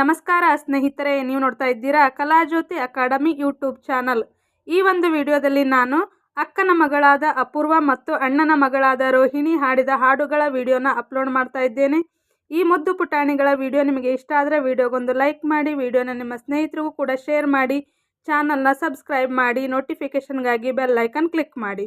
ನಮಸ್ಕಾರ ಸ್ನೇಹಿತರೆ, ನೀವು ನೋಡ್ತಾ ಇದ್ದೀರಾ ಕಲಾಜ್ಯೋತಿ ಅಕಾಡೆಮಿ ಯೂಟ್ಯೂಬ್ ಚಾನಲ್. ಈ ಒಂದು ವಿಡಿಯೋದಲ್ಲಿ ನಾನು ಅಕ್ಕನ ಮಗಳಾದ ಅಪೂರ್ವ ಮತ್ತು ಅಣ್ಣನ ಮಗಳಾದ ರೋಹಿಣಿ ಹಾಡಿದ ಹಾಡುಗಳ ವಿಡಿಯೋನ ಅಪ್ಲೋಡ್ ಮಾಡ್ತಾ ಇದ್ದೇನೆ. ಈ ಮುದ್ದು ಪುಟಾಣಿಗಳ ವಿಡಿಯೋ ನಿಮಗೆ ಇಷ್ಟ ಆದರೆ ವಿಡಿಯೋಗೊಂದು ಲೈಕ್ ಮಾಡಿ, ವಿಡಿಯೋನ ನಿಮ್ಮ ಸ್ನೇಹಿತರಿಗೂ ಕೂಡ ಶೇರ್ ಮಾಡಿ, ಚಾನಲ್ನ ಸಬ್ಸ್ಕ್ರೈಬ್ ಮಾಡಿ, ನೋಟಿಫಿಕೇಷನ್ಗಾಗಿ ಬೆಲ್ ಐಕನ್ ಕ್ಲಿಕ್ ಮಾಡಿ.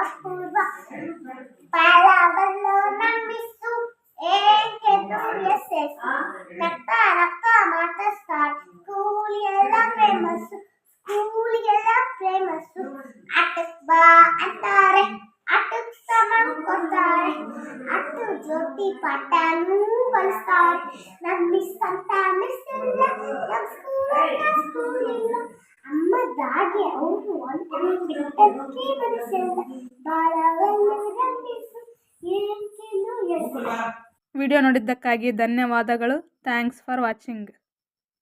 ಇಸ್ ಅಪೂರ್ವ ಬಲವನ್ನು ನಂಬಿಸು ಏಕೆನು ಯಶಸ್ಸು ರಕ್ತ ರಕ್ತ ಮಾತಾಡ್ತಾರೆ ಸ್ಕೂಲ್ ಎಲ್ಲ ಫೇಮಸ್ ಸ್ಕೂಲ್ ಎಲ್ಲ ಫೇಮಸ್ ಆಟಕ್ ಬಾ ಅಂತಾರೆ ಆಟಕ್ ಸಮ ಕೊಡ್ತಾರೆ ಅಟ್ಟು ಜ್ಯೋತಿ ಪಾಠನೂ ಕಲಿಸ್ತಾರೆ ನಮ್ ಮಿಸ್ ಅಂತ ಮಿಸ್ ಇಲ್ಲ ನಮ್ ಸ್ಕೂಲ್ ಸ್ಕೂಲ್ ಇಲ್ಲ ಅಮ್ಮ ದಾಗೆ ಅವರು ವಿಡಿಯೋ ನೋಡಿದ್ದಕ್ಕಾಗಿ ಧನ್ಯವಾದಗಳು. Thanks for watching